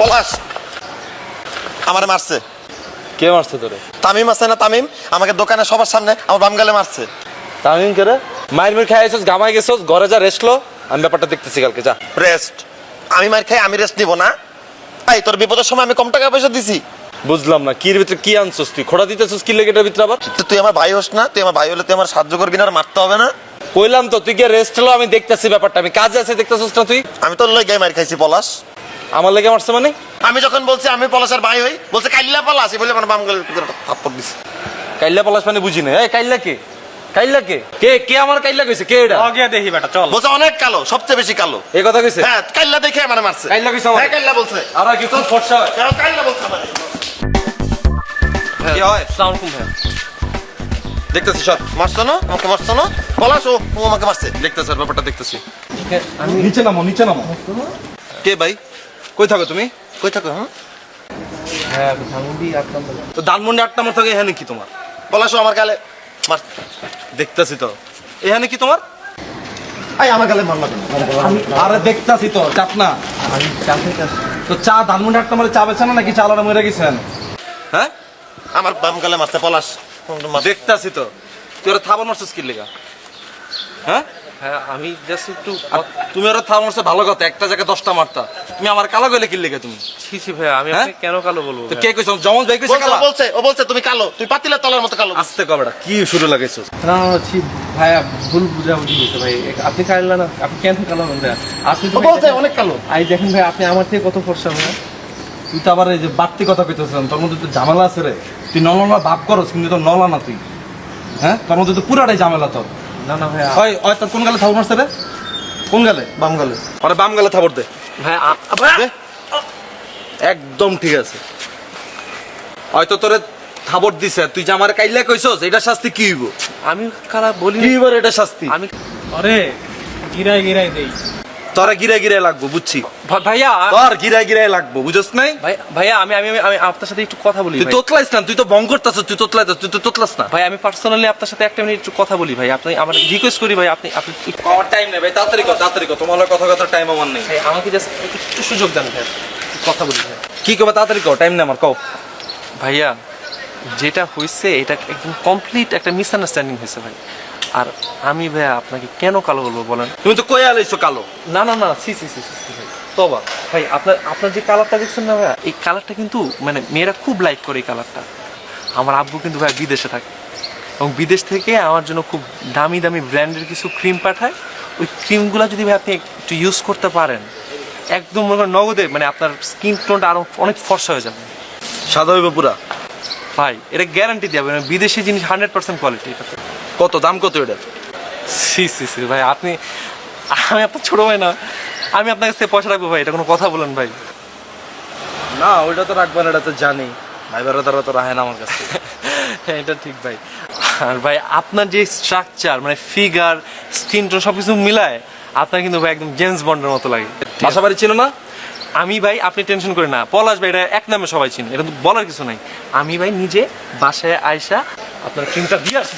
পলাশ। আমার মারছে। কে মারছে তোরে? তামিম আছে না তামিম? আমাকে দোকানে সবার সামনে আমার বাম গালে মারছে। তামিম কে রে? মায়ের মেয়ের খেয়ে আইসস গামাই গেছস ঘরে যা রেস্ট লো। আমি ব্যাপারটা দেখতেছি কালকে যা। রেস্ট আমি মার খাই আমি রেস্ট নিব না। এই তোর বিপদের সময় আমি কম টাকা পয়সা দিছি। বুঝলাম না কির ভিতরে কি আনছস তুই? খোড়া দিতেছস কি লেগেটার ভিতরে আবার? তুই আমার ভাই হোস না তুই আমার ভাই হলে তুই আমার সাহায্য করবি না আর মারতে হবে না। কইলাম তো তুই কি রেস্ট লো আমি দেখতেছি ব্যাপারটা। আমি কাজে আছে দেখতেছস না তুই? আমি তোর লই মার খাইছি পলাশ। আমার লেগে মারছে মানে? আমি যখন বলছি আমি পলাশের ভাই হই বলছে কাইল্লা পলাশ বলে মানে বাম গালে থাপ্পড় দিছে। কাইল্লা পলাশ মানে বুঝি না। এই কাইল্লা কে? কাইল্লা কে? কে কে আমার কাইল্লা কইছে? কে এটা? গিয়া দেখি বেটা চল। বলছে অনেক কালো সবচেয়ে বেশি কালো। এই কথা কইছে? হ্যাঁ কাইল্লা দেখে মানে মারছে। কাইল্লা কইছে হ্যাঁ কাইল্লা বলছে। আর কি কোন ফর্সা? হয় কেন কাইল্লা বলছে আমারে। কি হয়? আসসালামু আলাইকুম ভাইয়া দেখতেছি সর। মারছো না? আমাকে মারছো না? পলাশ ও আমাকে মারছে। দেখতেছি ব্যাপারটা দেখতেছি। নিচে নামো নিচে নামো। কে ভাই? কই থাকো তুমি? কই থাকো হ্যাঁ? হ্যাঁ ধানমন্ডি তো ধানমন্ডি আটটা আমার থাকে এখানে কি তোমার? পলাশ আমার গালে। মার দেখতেছি তো। এখানে কি তোমার? আই আমার গালে মারলা কেন? আরে দেখতাছি তো চাপ না। আমি চাষের তো চা ধানমন্ডি চা বেছে না নাকি চালাটা মরে গেছেন? হ্যাঁ? আমার বাম গালে মারছে পলাশ। দেখতাছি তো। তুই ওরা থাবা মারছিস কি লেগা? হ্যাঁ? হ্যাঁ আমি জাস্ট একটু আর তুমি ওরা থাবা ভালো কথা একটা জায়গায় দশটা মারতা। তুমি আমার কালা গেলে কি লেগে তুমি। ছি ছি ভাইয়া আমি হ্যাঁ? আপনি কেন কালো বলব তো কে কইছ? জমজ ভাই কইছে বলছে, ও বলছে ও বলছে তুমি কালো। তুই পাতিলের তলার মতো কালো। আস্তে কবেটা কি শুরু লাগাইছস না ছি ভাইয়া ভুল বুঝাবুঝি হয়েছে ভাই। আপনি কালো না আপনি কেন কালো হন আপনি তো বলছে অনেক কালো। আই দেখেন ভাই আপনি আমার থেকে কত ফর্সা ভাইয়া? তুই তো আবার এই যে বাড়তি কথা কইতেছিস তোর মধ্যে তো ঝামেলা আছে রে। তুই নলনা ভাব করস কিন্তু তোর নলা না তুই। হ্যাঁ? তোর মধ্যে তো পুরাটাই ঝামেলা তোর। না না ভাইয়া। ওই ওই তোর কোন গালে থাবর মারছে রে? কোন গালে? বাম গালে। আরে বাম গালে থাবর দে। ভাইয়া আ- ভাইয়া দে। একদম ঠিক আছে। হয়তো তোরে থাবর দিছে। তুই যে আমার কাইলে কইছস এটা শাস্তি কি হইব? আমি কালা বলি কি হইব এটা শাস্তি? আমি আরে গিরাই গিরাই দেই। তোরা গিরে গিরে লাগবো বুঝছি? ভাইয়া তোর গিরে গিরে লাগবো বুঝছ নাই? ভাই ভাইয়া আমি আমি আমি- আপনার সাথে একটু কথা বলি তুই তোতলাইস না তুই তো বং করতাছ তুই তোতলাইছ তুই তো তোতলাস না। ভাই আমি পার্সোনালি আপনার সাথে একটা মিনিট একটু কথা বলি ভাই। আপনি আমার রিকোয়েস্ট করি ভাই আপনি আপনি আমার টাইম নেই ভাই তাড়াতাড়ি কর তাড়াতাড়ি কর তোমার কথা কথা টাইম আমার নেই। ভাই আমাকে জাস্ট একটু সুযোগ দেন ভাই কথা বলি ভাই। কি কবে তাড়াতাড়ি কর টাইম নেই আমার কও। ভাইয়া যেটা হয়েছে এটা একদম কমপ্লিট একটা মিসআন্ডারস্ট্যান্ডিং হয়েছে ভাই। আর আমি ভাইয়া আপনাকে কেন কালো বলব বলেন? তুমি তো কই আলাইছো কালো। না না না সি সি সি সি তবা। ভাই আপনার আপনার যে কালারটা দেখছেন না ভাইয়া এই কালারটা কিন্তু মানে মেয়েরা খুব লাইক করে এই কালারটা। আমার আব্বু কিন্তু ভাই বিদেশে থাকে। এবং বিদেশ থেকে আমার জন্য খুব দামি দামি ব্র্যান্ডের কিছু ক্রিম পাঠায়। ওই ক্রিমগুলো যদি ভাই আপনি একটু ইউজ করতে পারেন একদম মনে করেন নগদে মানে আপনার স্কিন টোনটা আরও অনেক ফর্সা হয়ে যাবে। সাদা হইব পুরা। ভাই এটা গ্যারান্টি দেবে মানে বিদেশি জিনিস হান্ড্রেড পার্সেন্ট কোয়ালিটি কত? দাম কত এটা? সি সি সি ভাই আপনি আমি আপনার ছোটো ভাই না। আমি আপনার কাছ পয়সা রাখব ভাই এটা কোনো কথা বলেন ভাই। না ওইটা তো রাখবেন এটা তো জানি। ভাই বেড়া তারা তো রাখে না আমার কাছে হ্যাঁ এটা ঠিক ভাই। আর ভাই আপনার যে স্ট্রাকচার মানে ফিগার স্কিন টোন সব কিছু মিলায় আপনার কিন্তু ভাই একদম জেমস বন্ডের মতো লাগে। বাসা বাড়ি ছিল না? আমি ভাই আপনি টেনশন করে না। পলাশ ভাই এটা এক নামে সবাই চিনে এটা তো বলার কিছু নাই। আমি ভাই নিজে বাসায় আয়সা আপনার ক্রিমটা দিয়ে আসি।